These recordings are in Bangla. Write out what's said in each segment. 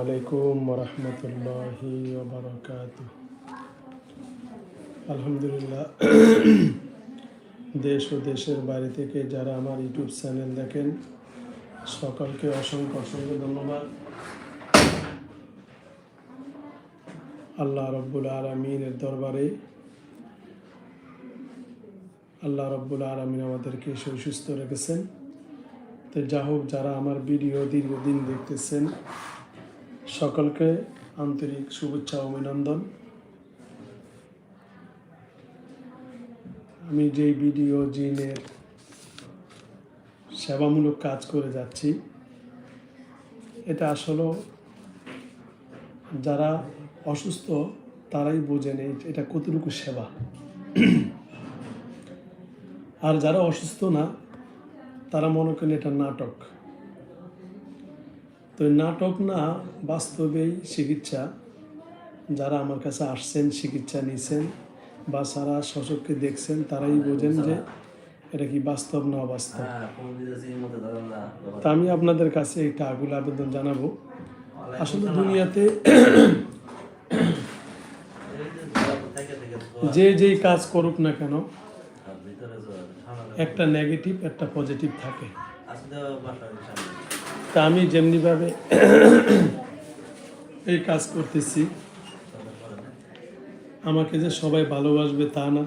আলাইকুম রহমতুল্লাহি আলহামদুলিল্লাহ, দেশ ও দেশের বাইরে থেকে যারা আমার ইউটিউব চ্যানেল দেখেন, সকলকে অসংখ্য অসংখ্য ধন্যবাদ। আল্লাহ রব্বুল আলমিনের দরবারে, আল্লাহ রব্বুল আলমিন আমাদেরকে সুস্থ রেখেছেন। তো যা হোক যারা আমার ভিডিও দীর্ঘদিন দেখতেছেন সকলকে আন্তরিক শুভেচ্ছা অভিনন্দন। আমি যেই ভিডিও, জিনের সেবামূলক কাজ করে যাচ্ছি, এটা আসলে যারা অসুস্থ, তারাই বোঝেন এটা কতটুকু সেবা। আর যারা অসুস্থ না, তারা মনে করেন এটা নাটক। তো নাটক না বাস্তবেই চিকিৎসা। যারা আমার কাছে আসছেন চিকিৎসা নিছেন বা সারা শশককে দেখছেন তারাই বোঝেন যে এটা কি বাস্তব না অবাস্তব। হ্যাঁ তা আমি আপনাদের কাছে একটা আগুল আবেদন জানাব। আসলে দুনিয়াতে যে যেই কাজ করুক না কেন ঠান্ডা একটা নেগেটিভ একটা পজিটিভ থাকে। তা আমি যেমনিভাবে এই কাজ করতেছি। আমাকে যে সবাই ভালোবাসবে তা না,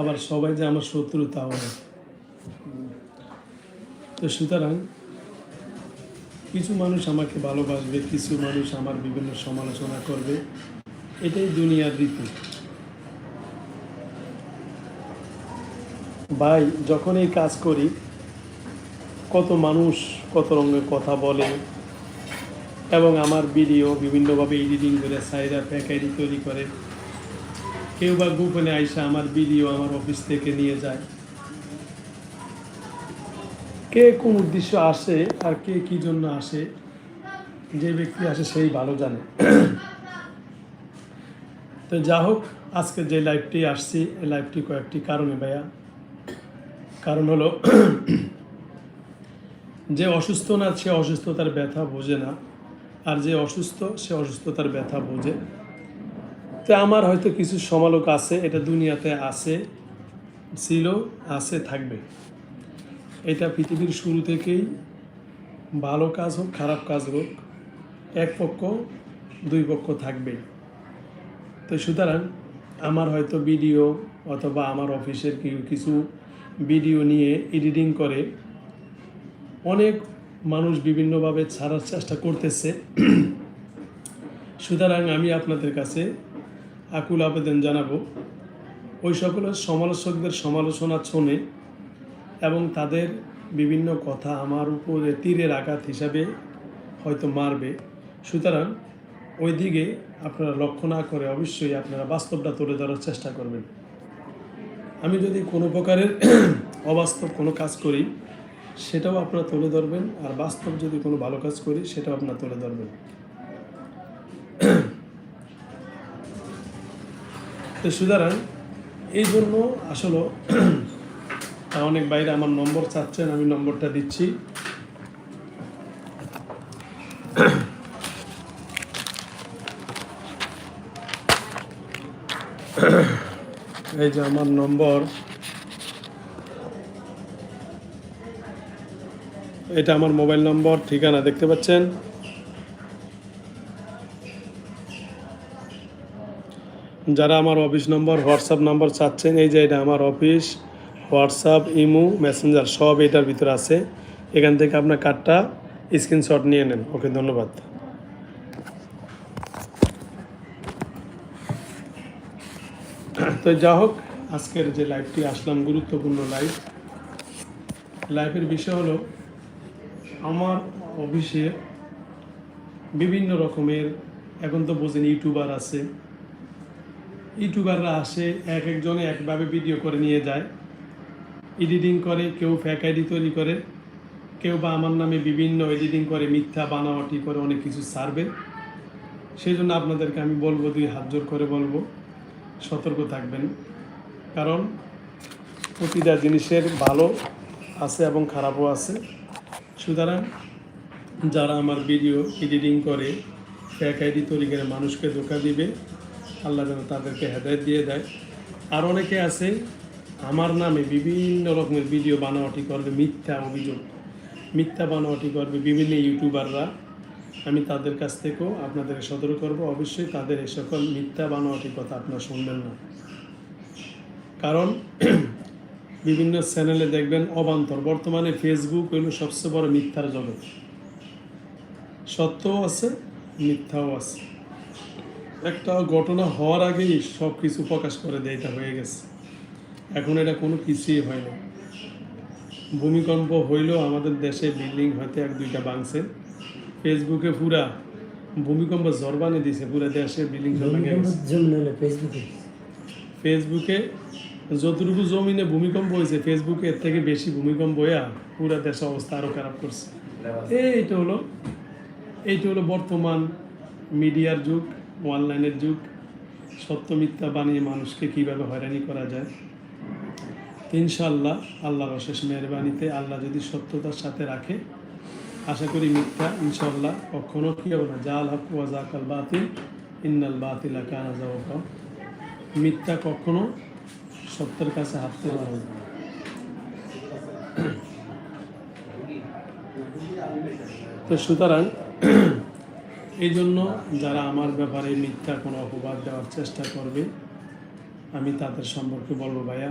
আবার সবাই যে আমার শত্রু তাও না তো সুতরাং কিছু মানুষ আমাকে ভালোবাসবে, কিছু মানুষ আমার বিভিন্ন সমালোচনা করবে, এটাই দুনিয়ার রীতি ভাই, যখন এই কাজ করি কত মানুষ কত রঙের কথা বলে এবং আমার ভিডিও বিভিন্নভাবে এডিটিং করে সাইরা প্যাকেটি তৈরি করে। কেউ বা গোপনে আইসা আমার ভিডিও আমার অফিস থেকে নিয়ে যায়। কে কোন উদ্দেশ্য আসে আর কে কি জন্য আসে, যে ব্যক্তি আসে সেই ভালো জানে। তো যা হোক, আজকে যে লাইভটি আসছি, এই লাইভটি কয়েকটি কারণে ভাইয়া। কারণ হলো যে অসুস্থ না, সে অসুস্থতার ব্যথা বোঝে না। আর যে অসুস্থ, সে অসুস্থতার ব্যথা বোঝে। তো আমার হয়তো কিছু সমালোক আছে, এটা দুনিয়াতে আছে, ছিল, আছে, থাকবে। এটা পৃথিবীর শুরু থেকেই ভালো কাজ হোক, খারাপ কাজ হোক, এক পক্ষ, দুই পক্ষ থাকবে। তো সুতরাং আমার হয়তো ভিডিও অথবা আমার অফিসের কিছু ভিডিও নিয়ে এডিটিং করে অনেক মানুষ বিভিন্নভাবে ছাড়ার চেষ্টা করতেছে। সুতরাং আমি আপনাদের কাছে আকুল আবেদন জানাব। ওই সকল সমালোচকদের সমালোচনা শোনে এবং তাদের বিভিন্ন কথা আমার উপরে তীরের আঘাত হিসাবে হয়তো মারবে। সুতরাং ওই দিকে আপনারা লক্ষ্য না করে অবশ্যই আপনারা বাস্তবটা তুলে ধরার চেষ্টা করবেন। আমি যদি কোনো প্রকারের অবাস্তব কোনো কাজ করি সেটাও আপনারা তুলে ধরবেন, আর বাস্তব যদি কোনো ভালো কাজ করি, সেটাও আপনারা তুলে ধরবেন। তো সুতরাং, এই জন্য আসলে অনেক বাইরে আমার নম্বর চাচ্ছেন, আমি নম্বরটা দিচ্ছি। এই যে আমার নম্বর। এটা আমার মোবাইল নম্বর, ঠিকানা দেখতে পাচ্ছেন। যারা আমার অফিস নম্বর, হোয়াটসঅ্যাপ নাম্বার চাচ্ছেন, এই যে এটা আমার অফিস, হোয়াটসঅ্যাপ, ইমো, মেসেঞ্জার, সব এটার ভিতরে আছে। এখান থেকে আপনার কার্ডটা স্ক্রিনশট নিয়ে নেন। ওকে, ধন্যবাদ। তো যা হোক, আজকের যে লাইভটি আসলাম গুরুত্বপূর্ণ লাইভ লাইভের বিষয় হলো আমার অফিসে বিভিন্ন রকমের এখন তো বোঝেন ইউটিউবার আছে। ইউটিউবাররা আসে, এক একজনে একভাবে ভিডিও করে নিয়ে যায়। এডিটিং করে, কেউ ফ্যাক আইডি তৈরি করে, কেউ বা আমার নামে বিভিন্ন এডিটিং করে, মিথ্যা বানাওয়াটি করে অনেক কিছু সারবে সেই জন্য আপনাদেরকে আমি বলব, দুই হাত জোর করে বলব, সতর্ক থাকবেন। কারণ প্রতিটা জিনিসের ভালো আছে এবং খারাপও আছে। সুতরাং যারা আমার ভিডিও এডিটিং করে ফ্যাক আইডি তৈরি করে মানুষকে ধোকা দিবে, আল্লাহ যেন তাদেরকে হেদায়ত দিয়ে দেয়। আর অনেকে আছে, আমার নামে বিভিন্ন রকমের ভিডিও বানাওয়াটি করবে, মিথ্যা অভিযোগ। মিথ্যা বানাওয়াটি করবে বিভিন্ন ইউটিউবাররা। আমি তাদের কাছ থেকেও আপনাদের সতর্ক করব, অবশ্যই তাদের এই সকল মিথ্যা বানাওয়াটি কথা আপনারা শুনবেন না। কারণ বিভিন্ন চ্যানেলে দেখবেন অবান্তর। বর্তমানে ফেসবুক হইল সবচেয়ে বড় মিথ্যার জগৎ। সত্যও আছে মিথ্যাও আছে। একটা ঘটনা হওয়ার আগেই সব কিছু প্রকাশ করে দেয় এটা হয়ে গেছে। এখন এটা কোনো কিছুই হয় না। ভূমিকম্প হইলেও আমাদের দেশে বিল্ডিং হয়তো এক দুইটা ভাঙছে। ফেসবুকে পুরা ভূমিকম্প জরবানে দিছে পুরা দেশে বিল্ডিং ফেসবুকে ফেসবুকে যতটুকু জমিনে ভূমিকম্প হয়েছে ফেসবুকে এর থেকে বেশি ভূমিকম্প হইয়া পুরা দেশের অবস্থা আরও খারাপ করছে। এইটা হলো এইটা হলো বর্তমান মিডিয়ার যুগ, অনলাইনের যুগ। সত্য মিথ্যা বানিয়ে মানুষকে কীভাবে হয়রানি করা যায়? ইনশাল্লাহ আল্লাহর অশেষ মেহরবানিতে আল্লাহ যদি সত্যতার সাথে রাখে, আশা করি মিথ্যা ইনশাল্লাহ কখনো কি হবে না। জাল হক ওয়া জাকাল বাতিল, ইন্নাল বাতিল কানা যাওয়া মিথ্যা কখনো সত্যের কাছে হাঁটতে পারবে তো সুতরাং, এই জন্য যারা আমার ব্যাপারে মিথ্যা কোনো অপবাদ দেওয়ার চেষ্টা করবে, আমি তাদের সম্পর্কে বলব, ভাইয়া,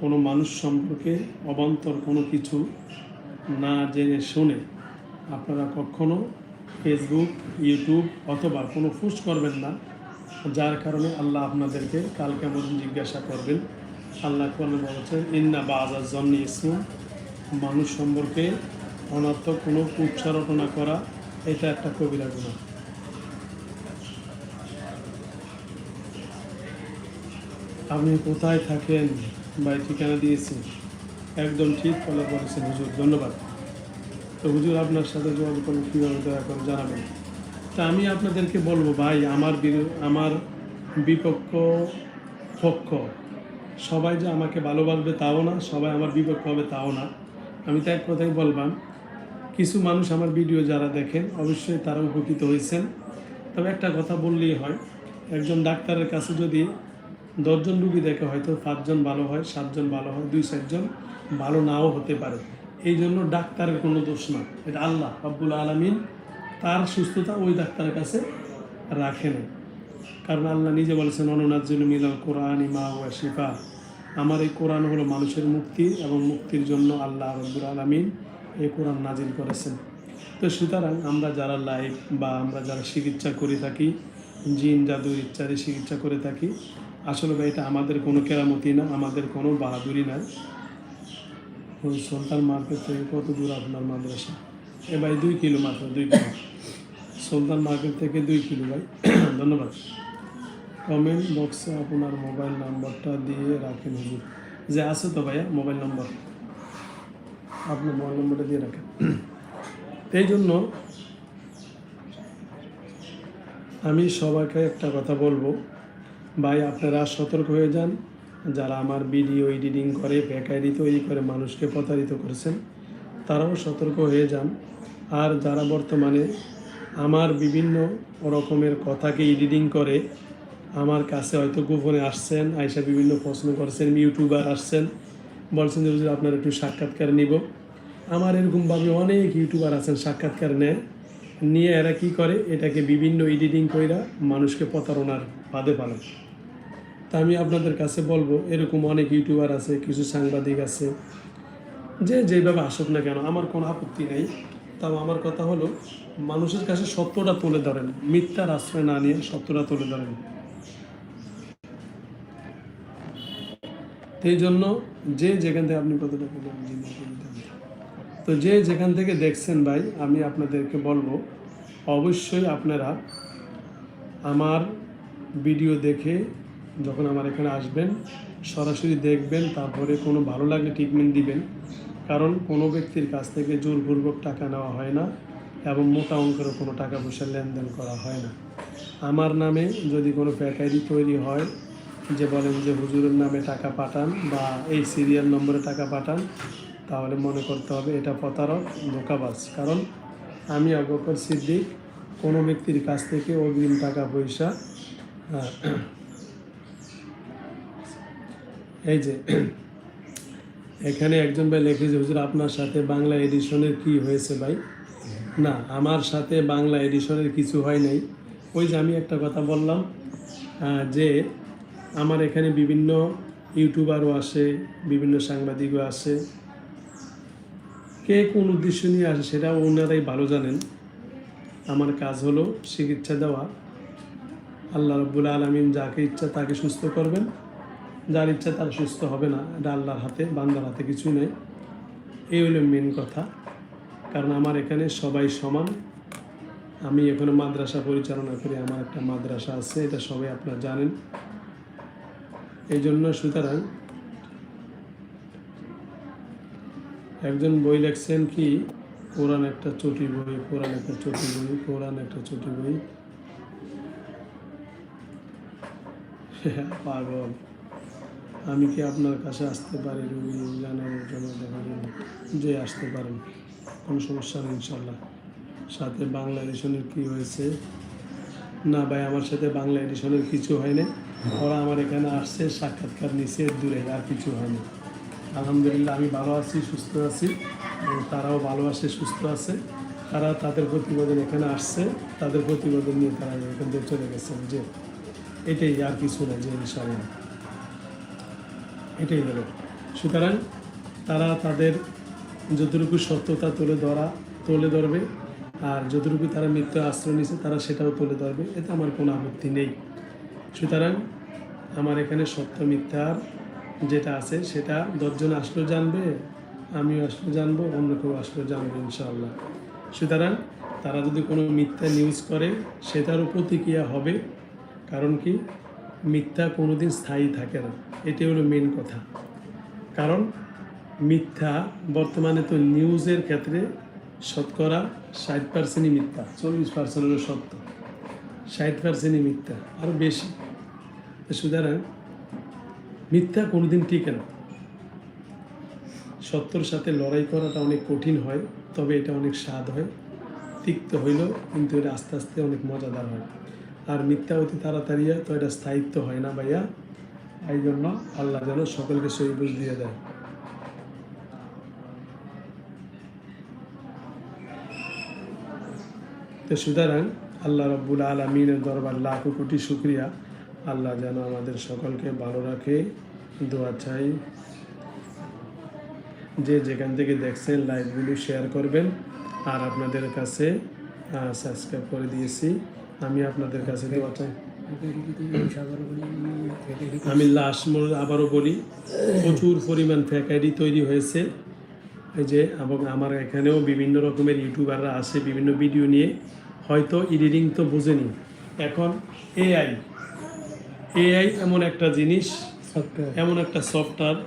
কোনো মানুষ সম্পর্কে অবান্তর কোনো কিছু না জেনে শুনে আপনারা কখনো ফেসবুক ইউটিউব অথবা কোনো পোস্ট করবেন না। যার কারণে আল্লাহ আপনাদেরকে কাল কেমন জিজ্ঞাসা করবেন। আল্লাহ কোরআনে বলেছেন, ইন্না বাজার জন্য ইসলাম মানুষ সম্পর্কে অনর্থক কোনো উচ্চারটনা করা, এটা একটা কবিরা গুণা। আপনি কোথায় থাকেন ভাই ঠিকানা দিয়েছি একদম ঠিক ফলো করেছেন হুজুর, ধন্যবাদ। তো হুজুর আপনার সাথে যোগাযোগ করব কীভাবে দয়া করে জানাবেন? তা আমি আপনাদেরকে বলব, ভাই, আমার আমার বিপক্ষ পক্ষ, সবাই যে আমাকে ভালোবাসবে তাও না, সবাই আমার বিপক্ষ হবে তাও না। আমি তো এক কথাই বলবাম, কিছু মানুষ আমার ভিডিও যারা দেখেন, অবশ্যই তারা উপকৃত হয়েছেন। তবে একটা কথা বললেই হয়, একজন ডাক্তারের কাছে যদি দশজন রুগী দেখে, হয়তো পাঁচজন ভালো হয়, সাতজন ভালো হয়, দুই চারজন ভালো নাও হতে পারে। এই জন্য ডাক্তারের কোনো দোষ না, এটা আল্লাহ আব্বুল আলমিন তার সুস্থতা ওই ডাক্তারের কাছে রাখে না। কারণ আল্লাহ নিজে বলেছেন অনুনাজ্জুল মিলাল কোরআন ইমা ওয়া শিফা। আমার এই কোরআন হলো মানুষের মুক্তি এবং মুক্তির জন্য আল্লাহ রব্বুল আলমিন এই কোরআন নাজিল করেছেন। তো সুতরাং আমরা যারা লাইভ বা আমরা যারা চিকিৎসা করে থাকি, জিন, জাদু ইত্যাদি চিকিৎসা করে থাকি, আসলে ভাই এটা আমাদের কোনো কেরামতি না, আমাদের কোনো বাহাদুরি নাই ওই সুলতান মার্কেট থেকে কত দূর আপনার মাদ্রাসা? এ ভাই দুই কিলো মাত্র, দুই কিলো। সুলতান মার্কেট থেকে দুই কিলো ভাই। ধন্যবাদ। কমেন্ট বক্সে আপনার মোবাইল নাম্বারটা দিয়ে রাখেন হুজুর। যে আছে তো ভাইয়া মোবাইল নম্বর আপনার মোবাইল নম্বরটা দিয়ে রাখেন। এই জন্য আমি সবাইকে একটা কথা বলব। ভাই, আপনারা সতর্ক হয়ে যান। যারা আমার ভিডিও এডিটিং করে বেকারি তৈরি করে, মানুষকে প্রতারিত করেছেন, তারাও সতর্ক হয়ে যান। আর যারা বর্তমানে আমার বিভিন্ন রকমের কথাকে এডিটিং করে, আমার কাছে হয়তো গোপনে আসছেন, আইসা বিভিন্ন প্রশ্ন করছেন, ইউটিউবার আসছেন, বলছেন যে আপনার একটু সাক্ষাৎকার নিব। আমার এরকমভাবে অনেক ইউটিউবার আছেন সাক্ষাৎকার নেয়। নিয়ে এরা কি করে? এটাকে বিভিন্ন এডিটিং কইরা মানুষকে প্রতারণার ফাঁদে পালে তা আমি আপনাদের কাছে বলব, এরকম অনেক ইউটিউবার আছে, কিছু সাংবাদিক আছে, যে যেভাবে আসুক না কেন, আমার কোনো আপত্তি নেই। তাও আমার কথা হলো, মানুষের কাছে সত্যটা তুলে ধরেন মিথ্যার আশ্রয় না নিয়ে সত্যটা তুলে ধরেন সেই জন্য যে যেখান থেকে আপনি কতটা। তো যে যেখান থেকে দেখছেন ভাই, আমি আপনাদেরকে বলব, অবশ্যই আপনারা আমার ভিডিও দেখে যখন আমার এখানে আসবেন, সরাসরি দেখবেন, তারপরে কোনো ভালো লাগলে ট্রিটমেন্ট দিবেন। কারণ কোনো ব্যক্তির কাছ থেকে জোরপূর্বক টাকা নেওয়া হয় না এবং মোটা অঙ্কেরও কোনো টাকা পয়সা লেনদেন করা হয় না। আমার নামে যদি কোনো প্যাকারি তৈরি হয়, যে বলেন যে হুজুরের নামে টাকা পাঠান বা এই সিরিয়াল নম্বরে টাকা পাঠান, তাহলে মনে করতে হবে এটা প্রতারক, ধোকাবাজ। কারণ আমি অবকর সিদ্দিক, কোনো ব্যক্তির কাছ থেকে অগ্রিম টাকা পয়সা এই যে, এখানে একজন ভাই লিখেছে হুজুর, আপনার সাথে বাংলা এডিশনের কি হয়েছে ভাই? না, আমার সাথে বাংলা এডিশনের কিছু হয় নাই। ওই যে আমি একটা কথা বললাম যে আমার এখানে বিভিন্ন ইউটিউবারও আসে, বিভিন্ন সাংবাদিকও আসে। কে কোন উদ্দেশ্য নিয়ে আসে সেটা ওনারাই ভালো জানেন। আমার কাজ হলো চিকিৎসা দেওয়া। আল্লাহ রব্বুল আলমিন যাকে ইচ্ছা তাকে সুস্থ করবেন। যার ইচ্ছা তার সুস্থ হবে না, এটা আল্লাহর হাতে, বান্দার হাতে কিছুই নেই। এই হলো মেন কথা। কারণ আমার এখানে সবাই সমান। আমি এখানে মাদ্রাসা পরিচালনা করি, আমার একটা মাদ্রাসা আছে, এটা সবাই আপনারা জানেন। এই জন্য সুতরাং একজন বই লেখছেন কি, কোরআন একটা চটি বই, কোরআন একটা চটি বই, কোরআন একটা চটি বই। পাগল। আমি কি আপনার কাছে আসতে পারি, রুগী জানানোর জন্য দেখার জন্য যে আসতে পারেন। কোনো সমস্যা নেই ইনশাল্লাহ সাথে বাংলা এডিশনের কী হয়েছে? না ভাই, আমার সাথে বাংলা এডিশনের কিছু হয়নি। ওরা আমার এখানে আসছে, সাক্ষাৎকার নিচে দূরে আর কিছু হয়নি। আলহামদুলিল্লাহ, আমি ভালো আছি, সুস্থ আছি। এবং তারাও ভালো আছে, সুস্থ আছে। তারা তাদের প্রতিবেদন এখানে আসছে। তাদের প্রতিবেদন নিয়ে তারা এখান থেকে চলে গেছেন যে এটাই আর কিছু না, যে ইনশাল্লাহ এটাই হলো। সুতরাং তারা তাদের যতটুকু সত্যতা তুলে ধরা, তুলে ধরবে। আর যতটুকু তারা মিথ্যা আশ্রয় নিছে তারা সেটাও তুলে ধরবে। এতে আমার কোনো আপত্তি নেই। সুতরাং আমার এখানে সত্য মিথ্যার যেটা আছে সেটা দশজন আসলেও জানবে, আমিও আসলে জানব, অন্য কেউ আসলেও জানবে ইনশাআল্লাহ। সুতরাং তারা যদি কোনো মিথ্যা নিউজ করে, সেটারও প্রতিক্রিয়া হবে। কারণ কি? মিথ্যা কোনোদিন স্থায়ী থাকে না। এটাই হলো মেন কথা। কারণ মিথ্যা বর্তমানে তো নিউজের ক্ষেত্রে শতকরা ষাট পার্সেন্টই মিথ্যা, চল্লিশ পার্সেন্ট হলো সত্য। ষাট পার্সেন্টই মিথ্যা আরও বেশি। সুতরাং মিথ্যা কোনোদিন টিকে না। সত্যর সাথে লড়াই করাটা অনেক কঠিন হয়, তবে এটা অনেক স্বাদ হয়, তিক্ত হইলেও কিন্তু এটা আস্তে আস্তে অনেক মজাদার হয়। আর মিথ্যা অতি তাড়াতাড়ি তো এটা স্থায়িত্ব হয় না ভাইয়া। এই জন্য আল্লাহ যেন সকলকে সই বুঝ দিয়ে দেয়। তো সুতরাং আল্লাহ রব্বুল আলমিনের দরবার লাখ কোটি শুক্রিয়া। আল্লাহ যেন আমাদের সকলকে ভালো রাখে, দোয়া চাই। যে যেখান থেকে দেখছেন লাইভগুলো শেয়ার করবেন। আর আপনাদের কাছে সাবস্ক্রাইব করে দিয়েছি। আমি আপনাদের কাছে দোয়া চাই। আমি লাস্ট মনে আবারও বলি প্রচুর পরিমাণ ফেক আইডি তৈরি হয়েছে। এই যে এবং আমার এখানেও বিভিন্ন রকমের ইউটিউবাররা আসে বিভিন্ন ভিডিও নিয়ে। হয়তো এডিটিং তো বোঝেনি। এখন এআই এআই এমন একটা জিনিস এমন একটা সফটওয়্যার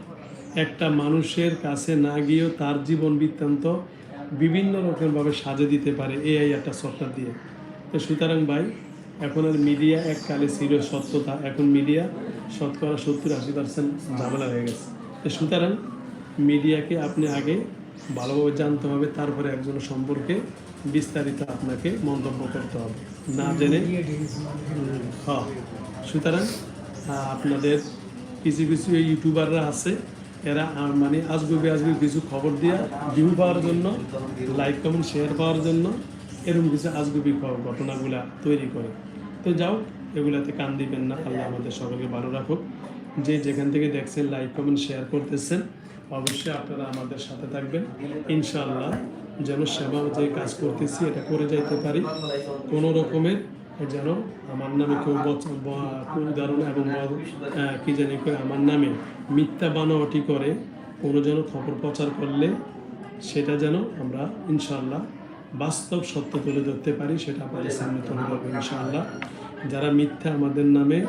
একটা মানুষের কাছে না গিয়েও তার জীবন বৃত্তান্ত বিভিন্ন রকমভাবে সাজে দিতে পারে এআই একটা সফটওয়্যার দিয়ে। তো সুতরাং ভাই, এখন আর মিডিয়া এককালে ছিল সত্যতা, এখন মিডিয়া শতকরা সত্তর আশি পার্সেন্ট ঝামেলা হয়ে গেছে। তো সুতরাং মিডিয়াকে আপনি আগে ভালোভাবে জানতে হবে, তারপরে একজন সম্পর্কে বিস্তারিত আপনাকে মন্তব্য করতে হবে। না জেনে হ্যাঁ। সুতরাং আপনাদের কিছু কিছু ইউটিউবাররা আছে, এরা মানে আজগুবি আজগুবি কিছু খবর দিয়ে ভিউ পাওয়ার জন্য লাইক কমেন্ট শেয়ার পাওয়ার জন্য এরকম কিছু আজগুবি ঘটনাগুলা তৈরি করে। তো যাও, এগুলাতে কান দিবেন না। আল্লাহ আমাদের সকলকে ভালো রাখুক। যে যেখান থেকে দেখছেন লাইক কমেন্ট শেয়ার করতেছেন, অবশ্যই আপনারা আমাদের সাথে থাকবেন। ইনশাআল্লাহ যেন সেবা যে কাজ করতেছি, এটা করে যাইতে পারি। কোনো রকমের যেন আমার নামে কেউ উদাহরণ এবং কি জানি করে আমার নামে মিথ্যা বানাওয়াটি করে, কোনো যেন খবর প্রচার করলে সেটা যেন আমরা ইনশাআল্লাহ বাস্তব সত্য তুলে ধরতে পারি, সেটা আপনাদের সামনে তুলে ধরবো ইনশাআল্লাহ। যারা মিথ্যা আমাদের নামে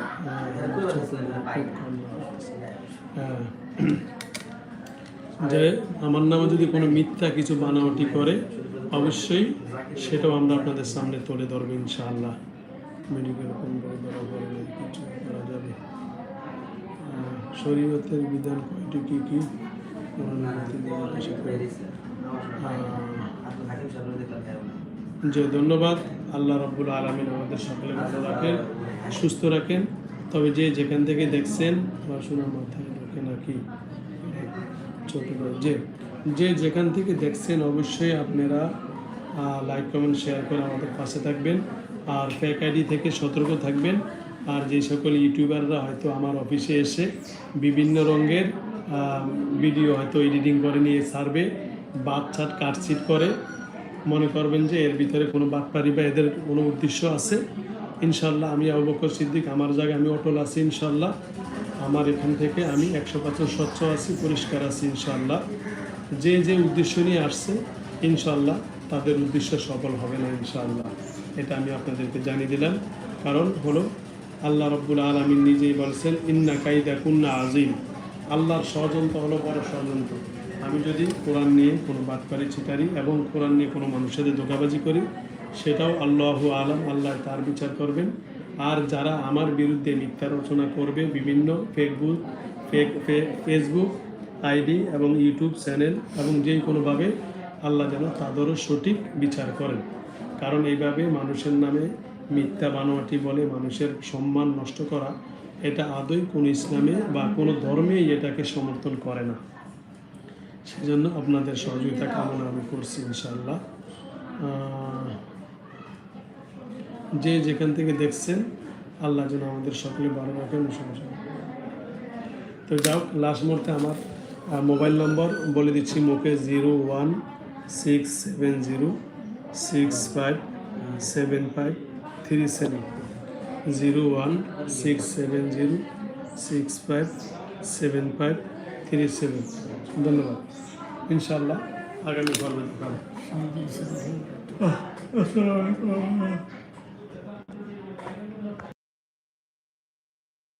যে আমার নামে যদি কোনো মিথ্যা কিছু বানাওটি করে, অবশ্যই সেটাও আমরা আপনাদের সামনে তুলে ধরবো ইনশাআল্লাহ। মেডিকেল কিছু করা যাবে। শরীয়তের বিধান কয়টি কী কী? যে ধন্যবাদ। আল্লাহ রব্বুল আলমিন আমাদের সকলে ভালো রাখেন, সুস্থ রাখেন। তবে যে যেখান থেকে দেখছেন পড়াশোনার মাথায় ঢোকে নাকি? ছোট যে যে যেখান থেকে দেখছেন, অবশ্যই আপনারা লাইক কমেন্ট শেয়ার করে আমাদের পাশে থাকবেন। আর ফেক আইডি থেকে সতর্ক থাকবেন। আর যে সকল ইউটিউবাররা হয়তো আমার অফিসে এসে বিভিন্ন রঙের ভিডিও হয়তো এডিটিং করে নিয়ে ছাড়বে বাচ্চাট কাটছিট করে। মনে করবেন যে এর ভিতরে কোনো বাটপারি বা এদের কোনো উদ্দেশ্য আছে। ইনশাল্লাহ আমি আবু সিদ্দিক, আমার জায়গায় আমি অটল আছি ইনশাল্লাহ আমার এখান থেকে আমি একশো পার্সেন্ট স্বচ্ছ আছি, পরিষ্কার আছি ইনশাল্লাহ যে যে উদ্দেশ্য নিয়ে আসছে ইনশাল্লাহ তাদের উদ্দেশ্য সফল হবে না ইনশাল্লাহ এটা আমি আপনাদেরকে জানিয়ে দিলাম। কারণ হলো, আল্লাহ রব্বুল আলমিন নিজেই বলছেন, ইন্না কাইদা কুন্না আজিম আল্লাহর ষড়যন্ত্র হলো বড় ষড়যন্ত্র। আমি যদি কোরআন নিয়ে কোনো বাদ বাটপারি ছিটারি এবং কোরআন নিয়ে কোনো মানুষের সাথে ধোকাবাজি করি, সেটাও আল্লাহ আলম, আল্লাহ তার বিচার করবেন। আর যারা আমার বিরুদ্ধে মিথ্যা রচনা করবে, বিভিন্ন ফেসবুক ফেক ফেসবুক আইডি এবং ইউটিউব চ্যানেল এবং যে কোনোভাবে আল্লাহ যেন তাদেরও সঠিক বিচার করেন। কারণ এইভাবে মানুষের নামে মিথ্যা বানোয়াটি বলে মানুষের সম্মান নষ্ট করা, এটা আদৌ কোনো ইসলামে বা কোনো ধর্মেই এটাকে সমর্থন করে না। সেজন্য আপনাদের সহযোগিতা কামনা আমি করছি ইনশাল্লাহ যে যেখান থেকে দেখছেন, আল্লাহ যেন আমাদের সকলে ভালো রাখেন সমস্যা। তো যাও লাস্ট মুহূর্তে আমার মোবাইল নম্বর বলে দিচ্ছি মুখে zero one six seven zero six five seven five three seven zero one six seven zero six five seven five three seven ধন্যবাদ। ইনশাল্লাহ আগামী পর্বে আসসালামু আলাইকুম।